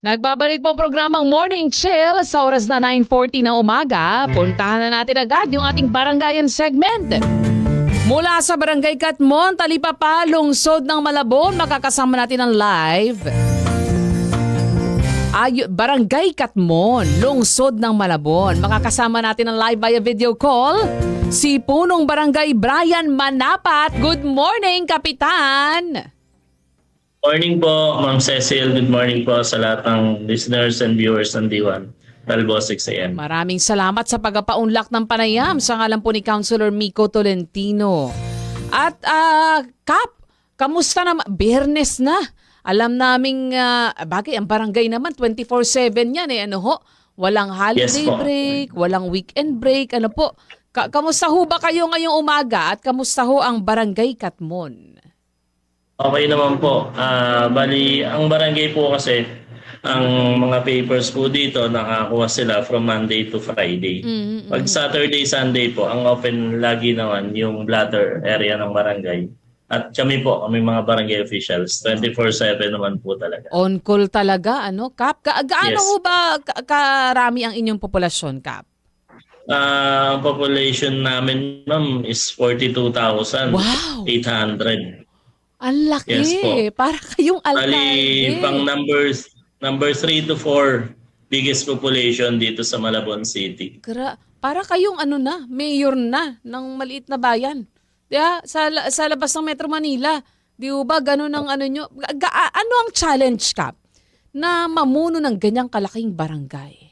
Nagbabalik po ang programang Morning Chill sa oras na 9.40 na umaga. Puntahan na natin agad yung ating barangayan segment. Mula sa Barangay Katmon, Talipapa, lungsod ng Malabon, makakasama natin ang live. Ay, Barangay Katmon, lungsod ng Malabon. Makakasama natin ang live via video call. Si Punong Barangay Brian Manapat. Good morning, Kapitan! Morning po, Ma'am Cecil. Good morning po sa lahat ng listeners and viewers ng D1. Talbo 6 a.m. Maraming salamat sa pagpapaunlak ng panayam sa ngalan po ni Councilor Miko Tolentino. At ah, Kap, kamusta naman? Biyernes na. Alam naming, ah, bagay, ang barangay naman, 24-7 yan eh. Ano ho? Walang holiday Yes po. break, walang weekend break. Ano po? Ka- kamusta ho ba kayo ngayong umaga at kamusta ho ang barangay Katmon? Okay naman po. Ah, bali, ang barangay po kasi, ang mga papers po dito, nakakuha sila from Monday to Friday. Mm, Pag Saturday, Sunday po, ang open lagi naman yung bladder area ng barangay. At kami po, kami mga barangay officials, 24-7 naman po talaga. On call talaga, ano? Kap, ka- gaano Yes. ho ba ka- karami ang inyong populasyon, Kap? Ah, ang population namin, ma'am, is 42,800. Wow! Ang laki. Yes po. Para kayong alkalde. Bali, pang numbers, number 3 to 4, biggest population dito sa Malabon City. Gra- para kayong ano na, mayor na ng maliit na bayan. Diya, sa, sa labas ng Metro Manila. Di ba ganun ang ano nyo? Ga- ano ang challenge, Kap? Na mamuno ng ganyang kalaking barangay.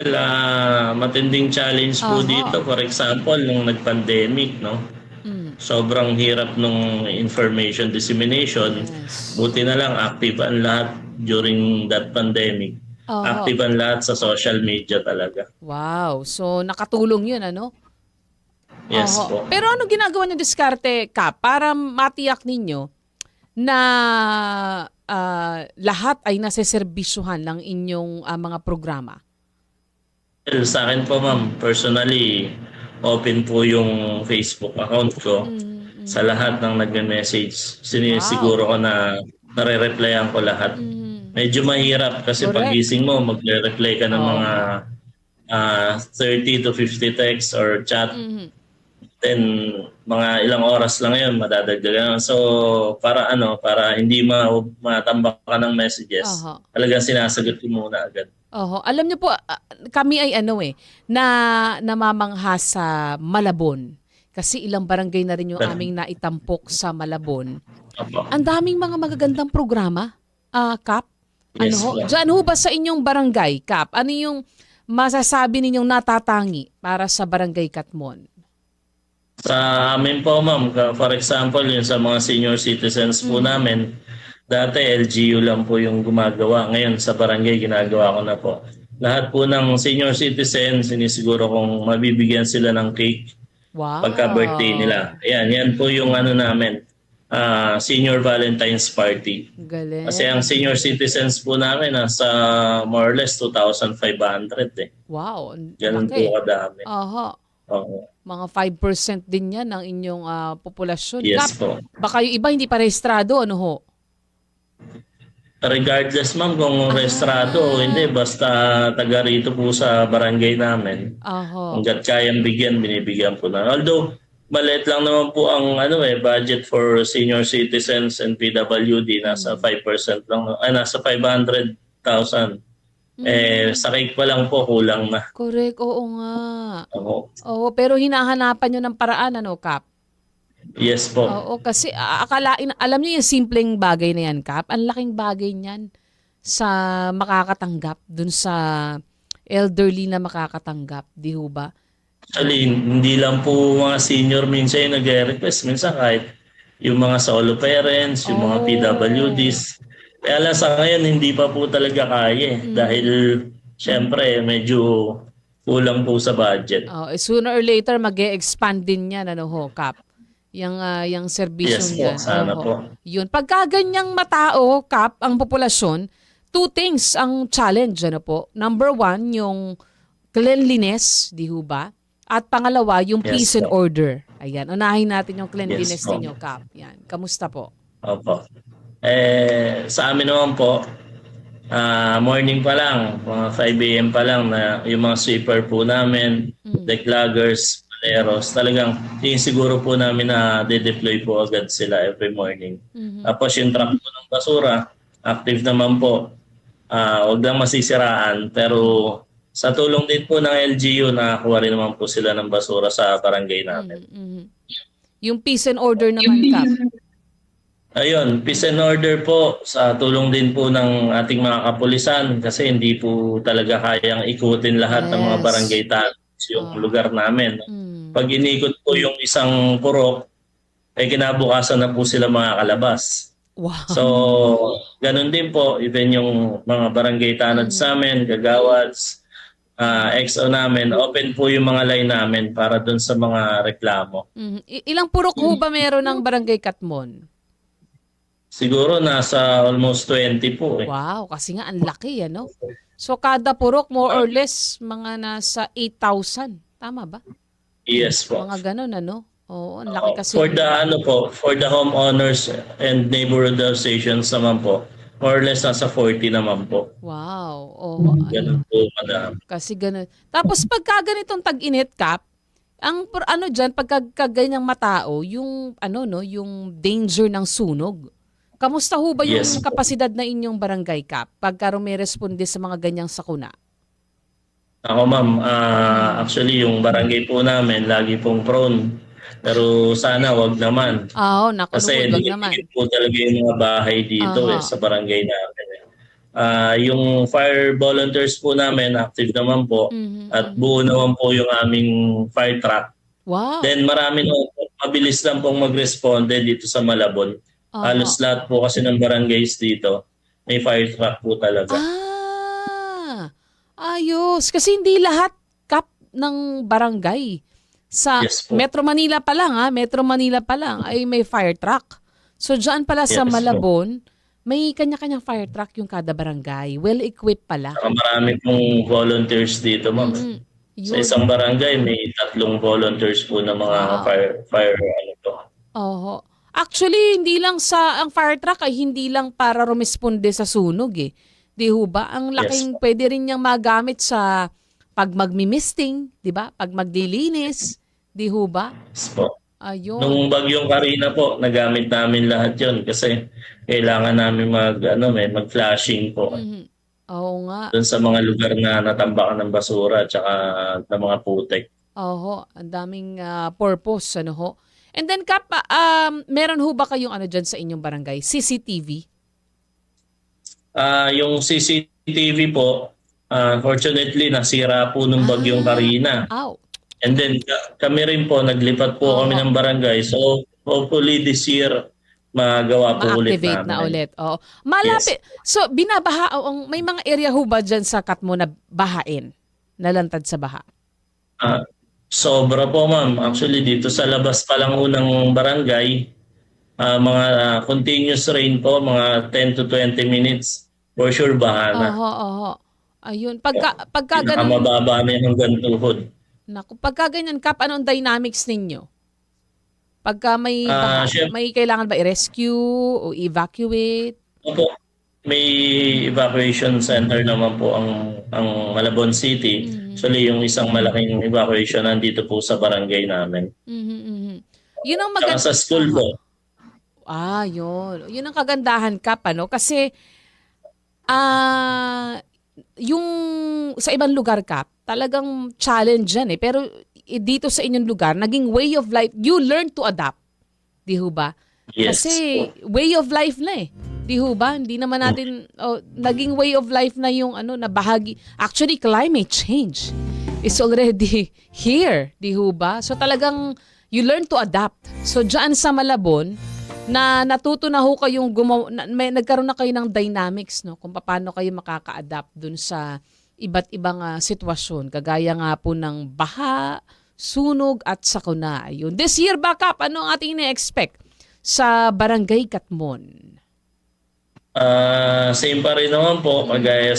Well, ah, matinding challenge po Aha. dito. For example, nung nag-pandemic, no? Mm. Sobrang hirap nung information dissemination. Yes. Buti na lang, active ang lahat during that pandemic. Oo. Active ang lahat sa social media talaga. Wow. So, nakatulong yun, ano? Yes Oo. po. Pero ano ginagawa niyo diskarte, Kap, para matiyak ninyo na ah, lahat ay naseserbisyuhan ng inyong ah, mga programa? Well, sa akin po, ma'am, personally, open po yung Facebook account ko. Mm, sa lahat ng nagme-message. Sinisiguro ko na nare-replyan ko lahat. mm. Medyo mahirap kasi Correct. pagising mo, magre-reply ka ng Oo. mga ah, 30 to 50 texts or chat. Mhm. Then, mga ilang oras lang yun, madadagdagan. So, para ano, para hindi ma matambak ka ng messages, Aha. talagang sinasagot ko muna agad. Oho. Alam niyo po, ah, kami ay ano eh, na namamangha sa Malabon. Kasi ilang barangay na rin yung aming naitampok sa Malabon. Opo. Ang daming mga magagandang programa, ah Kap. Ano Yes, ho? ma'am. Diyan ho ba sa inyong barangay, Kap? Ano yung masasabi ninyong natatangi para sa barangay Katmon? Sa amin po, ma'am, ka- for example, yun sa mga senior citizens po namin, dati LGU lang po yung gumagawa. Ngayon sa barangay, ginagawa ko na po. Lahat po ng senior citizens, sinisiguro kung mabibigyan sila ng cake Wow. pagka birthday nila. Ayan, yan po yung ano namin, ah, senior Valentine's Party. Galing. Kasi ang senior citizens po namin, nasa more or less 2,500 eh. wow. ang Ganun laki. po kadami. Aha. Oo. Mga 5% din yan ng inyong ah, populasyon. Kap, Yes po. baka yung iba hindi pa rehistrado, ano ho? Regardless ma'am kung restrado o hindi, basta taga rito po sa barangay namin. Aho. Hanggat kayang bigyan, binibigyan po na. Although, maliit lang naman po ang ano eh, budget for senior citizens and PWD. Nasa 5% lang. Ay, nasa 500,000. Eh, sa cake pa lang po, kulang na. Correct, oo nga. Oo. Oo, pero hinahanapan nyo ng paraan, ano, Kap? Yes po. Oo, kasi akalain, alam niyo yung simpleng bagay na yan, Kap, ang laking bagay niyan sa makakatanggap, dun sa elderly na makakatanggap, di ho ba? Actually, hindi lang po mga senior minsan yung nag-request. Minsan kahit yung mga solo parents, yung mga Oh. PWDs. Kaya lang sa ngayon, hindi pa po talaga kaya. eh. Dahil, syempre, medyo kulang po sa budget. Oh, eh, sooner or later, mag expand din yan, ano ho, Kap? Yung, ah, yung servisyo Yes niya. sana Oo. po. Yun. Pagka ganyang matao, Kap, ang populasyon, two things ang challenge, ano po. Number one, yung cleanliness, di ho ba? At pangalawa, yung Yes peace and po. order. Ayan, unahin natin yung cleanliness Yes po. ninyo, Kap. Yan. Kamusta po? Opo. Eh, sa amin naman po, ah, morning pa lang, mga 5 a.m. pa lang na yung mga sweeper po namin, Mm. deck loggers, paleros, talagang yung siguro po namin na de-deploy po agad sila every morning. Mhm. Tapos yung truck po ng basura, active naman po. Ah, wag lang masisiraan pero sa tulong din po ng LGU nakakuha rin naman po sila ng basura sa barangay namin. Mhm, mhm. Yung peace and order naman, Kap. Ayun, peace and order po sa tulong din po ng ating mga kapulisan kasi hindi po talaga kayang ikutin lahat ng mga Yes. barangay towns yung Ah. lugar namin. Mm. Pag inikot po yung isang purok, eh kinabukasan na po sila makakalabas. Wow. So, ganun din po, even yung mga barangay tanads Mm. namin, gagawads, ah, XO namin, open po yung mga line namin para dun sa mga reklamo. Mhm. I- ilang purok ho ba meron ng Barangay Katmon? Siguro nasa almost 20 po eh. Wow, kasi nga ang laki, ano? So kada purok more or less mga nasa 8,000. Tama ba? Yes po. Mga ganun, ano? Oo, ang laki kasi. For the ano po, for the homeowners and neighborhood associations naman po, more or less nasa 40 naman po. Wow. Oo, ano, Ganun po, madam. kasi ganun. Tapos pagka ganitong tag-init cap, ang ano diyan pagka kaganyang matao, yung ano no, yung danger ng sunog. Kamusta ho ba yung Yes kapasidad na inyong barangay cap pagka rumiresponde sa mga ganyang sakuna? Ako ma'am, ah, actually yung barangay po namin lagi pong prone. Pero sana wag naman. Ah, oh, naku, Kasi wag naman. po talaga yung mga bahay dito Aha. eh, sa barangay namin. eh. Ah, yung fire volunteers po namin, active naman po. Mhm, At mhm. buo naman po yung aming fire truck. Wow. Then marami na mabilis lang pong mag-responde dito sa Malabon. Aha. Halos lahat po kasi ng barangays dito, may fire truck po talaga. Ah, ayos. Kasi hindi lahat kap ng barangay sa Yes po. Metro Manila pa lang ha, Metro Manila pa lang ay may fire truck. So diyan pala sa Yes po. Malabon, may kanya-kanyang fire truck yung kada barangay. Well equipped pala. Saka marami pong volunteers dito, ma'am. Mm, Sa yun. isang barangay, may tatlong volunteers po na mga Wow. fire, fire, ano to. Oho. Actually, hindi lang sa ang fire truck ay hindi lang para rumisponde sa sunog eh. Di ho ba? Ang laking pwede rin niyang magamit sa pag magmi-misting, di ba? Pag maglilinis, di ho ba? Yes po. Ayun. Nung bagyong Karina po, nagamit namin lahat yon kasi kailangan namin mag, ano, may mag-flashing po. Mhm. Oo nga. Doon sa mga lugar na natambakan ng basura at saka ng mga putek. Oho, ang daming ah, purpose ano ho. And then Kap, ah, um, meron ho ba kayong ano dyan sa inyong barangay? CCTV? Ah, yung CCTV po, ah, unfortunately nasira po nung bagyong Ah. Karina. Aw. And then ka- kami rin po naglipat po kami Oo. ng barangay. So hopefully this year magawa po ulit Ma-activate namin. na ulit. Oo. Malapit. So, binabaha, o, ang- may mga area ho ba dyan sa Katmo na bahain? Nalantad sa baha? Ah, sobra po ma'am. Actually dito sa labas pa lang unang barangay, ah, mga ah, continuous rain po, mga 10 to 20 minutes. For sure baha na. Oho, oho. Ayun. Pagka, pagka ganun, Pinakamababa na yung hanggang tuhod. naku, pagka ganyan, Kap, anong dynamics ninyo? Pagka may, baha, syem- may kailangan ba i-rescue o evacuate? Opo, may evacuation center naman po ang ang Malabon City. Mhm. Actually, yung isang malaking evacuation nandito po sa barangay namin. Mhm, mhm. Yun ang Saka maganda. sa school po, Ah, yun. Yun ang kagandahan ka pa, no? Kasi, ah, yung sa ibang lugar ka, talagang challenge yan eh. Pero i- dito sa inyong lugar, naging way of life, you learn to adapt. Di ho ba? yes. Kasi way of life na eh. Di ho ba? Hindi naman natin, oh, naging way of life na yung ano, na bahagi. Actually, climate change is already here. Di ho ba? So talagang you learn to adapt. So dyan sa Malabon, na natuto na ho kayong gumawa, na, may, nagkaroon na kayo ng dynamics, no? Kung paano kayo makaka-adapt dun sa iba't ibang ah, sitwasyon. Kagaya nga po ng baha, sunog at sakuna. Ayun. This year, backup, ano ang ating ina-expect sa Barangay Katmon? Ah, same pa rin naman po, kagaya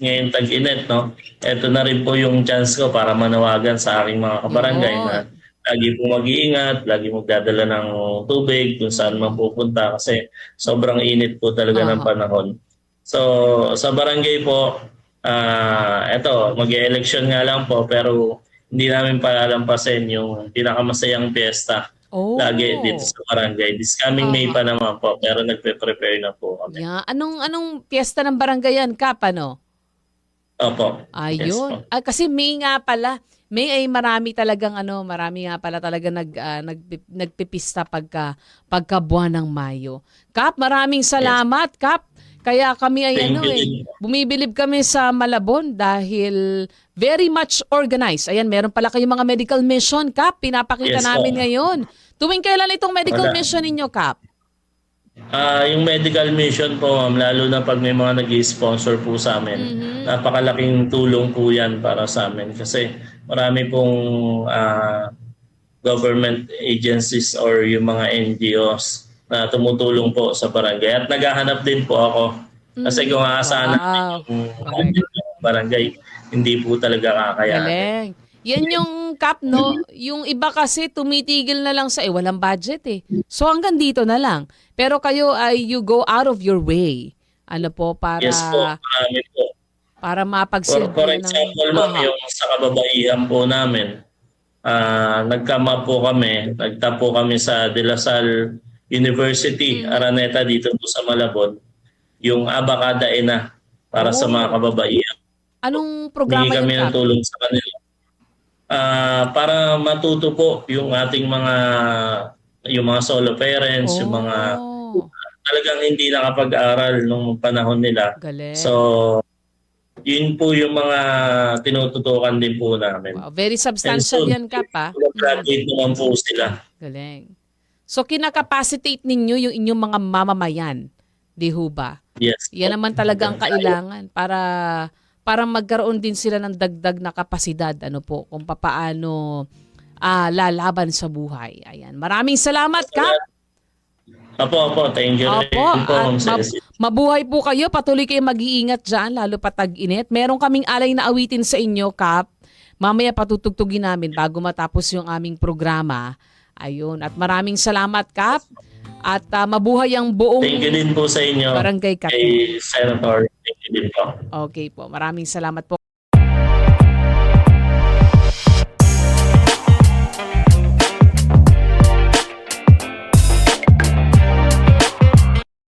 ngayon tag-init, no? Ito na rin po yung chance ko para manawagan sa aking mga kabarangay Yun. na lagi po mag-iingat, lagi magdadala ng tubig kung saan man pupunta kasi sobrang init po talaga ng panahon. So, sa barangay po, ah eto, mag-election nga lang po, pero hindi namin palalampasin yung pinakamasayang piyesta Oh. lagi dito sa barangay. This coming May pa naman po, pero nagpe-prepare na po kami. Yeah. Anong anong piyesta ng barangay yan, Kap, ano? Opo. Yes Ayun. po. Ah, kasi May nga pala. May ay marami talagang ano, marami nga pala talaga nag ah, nagpi- nagpipista pagka pagka buwan ng Mayo. Kap, maraming salamat, Kap. Kaya kami ay ano eh, bumibilib kami sa Malabon dahil very much organized. Ayan, meron pala kayong mga medical mission, Kap. Pinapakita Yes, namin po. ngayon. Tuwing kailan itong medical Wala. mission ninyo, Kap? Ah, yung medical mission po, ma'am, lalo na pag may mga nag-sponsor po sa amin, Mhm. napakalaking tulong po yan para sa amin kasi marami pong ah, government agencies or yung mga NGOs na tumutulong po sa barangay. At naghahanap din po ako. Kasi kung aasahan natin Wow. yung barangay, hindi po talaga kakayanin. Galing. Yan yung cap, no? Yung iba kasi tumitigil na lang sa, eh, walang budget eh. So hanggang dito na lang. Pero kayo ay you go out of your way. Ano po, para, Yes po, marami po. para For, mapagsilbi for ng... example, ma'am, Aha. yung sa kababaihan po namin, ah nagkama po kami, nagtapo kami sa De La Salle University, Mm. Araneta dito po sa Malabon, yung Abacada Ena para sa Oh. mga kababaihan. Anong Hindi programa kami yun, ng tulong sa kanila. Ah, para matuto po yung ating mga yung mga solo parents, yung mga Oh, talagang hindi nakapag-aral nung panahon nila. galing. So, yun po yung mga tinututukan din po namin. wow, very substantial so, yan, Kap, ah. Graduate naman po sila. Galing. So kinakapacitate ninyo yung inyong mga mamamayan. Di ho ba? Yes. Yan naman talaga ang kailangan para para magkaroon din sila ng dagdag na kapasidad ano po kung papaano ah, lalaban sa buhay. Ayan. Maraming salamat, Kap. Apo, apo. Thank you Opo, po, mab- mabuhay po kayo. Patuloy kayo mag-iingat dyan, lalo pa tag-init. Meron kaming alay na awitin sa inyo, Kap. Mamaya patutugtugin namin bago matapos yung aming programa. Ayun. At maraming salamat, Kap. At ah, mabuhay ang buong Thank you din po sa inyo. barangay Kap. Kay Senator. Thank you din po. Okay po. Maraming salamat po.